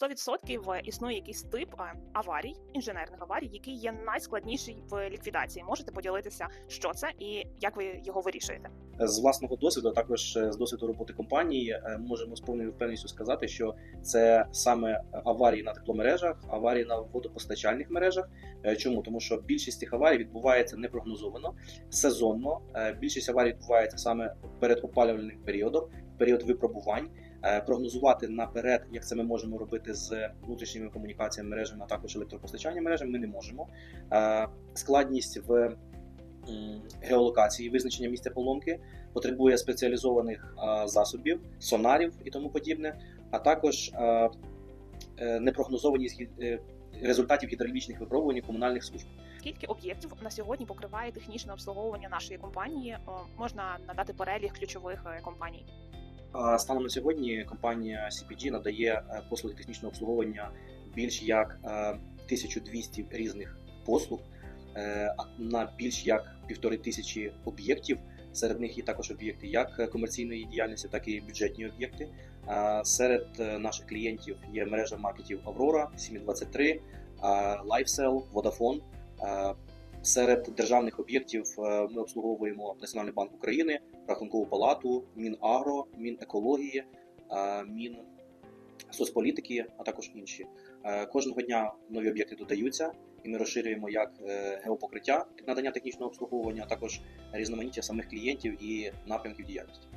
100% існує якийсь тип е, аварій, інженерних аварій, який є найскладніший в ліквідації. Можете поділитися, що це і як ви його вирішуєте? З власного досвіду, а також е, з досвіду роботи компанії, е, можемо з повною впевненістю сказати, що це саме аварії на тепломережах, аварії на водопостачальних мережах. Е, Чому? Тому що більшість цих аварій відбувається непрогнозовано, сезонно. Е, Більшість аварій відбувається саме перед опалювальним періодом, період випробувань. Е, Прогнозувати наперед, як це ми можемо робити з внутрішніми комунікаціями мережами, а також електропостачання мережами, ми не можемо. Е, Складність в геолокації, визначення місця поломки потребує спеціалізованих е, засобів, сонарів і тому подібне, а також непрогнозованість результатів гідравлічних випробувань комунальних служб. Скільки об'єктів на сьогодні покриває технічне обслуговування нашої компанії? Можна надати перелік ключових компаній. Станом на сьогодні компанія CPG надає е, послуги технічного обслуговування більш як е, 1200 різних послуг е, на більш як півтори тисячі об'єктів. Серед них є також об'єкти як комерційної діяльності, так і бюджетні об'єкти. Серед е, наших клієнтів є мережа маркетів Аврора, 723, LifeSell, Vodafone. Е, Серед державних об'єктів е, ми обслуговуємо Національний банк України, Рахункову палату, Мінагро, Мінекології, Мін соцполітики, а також інші. Е, Кожного дня нові об'єкти додаються, і ми розширюємо як е, геопокриття надання технічного обслуговування, а також різноманіття самих клієнтів і напрямків діяльності.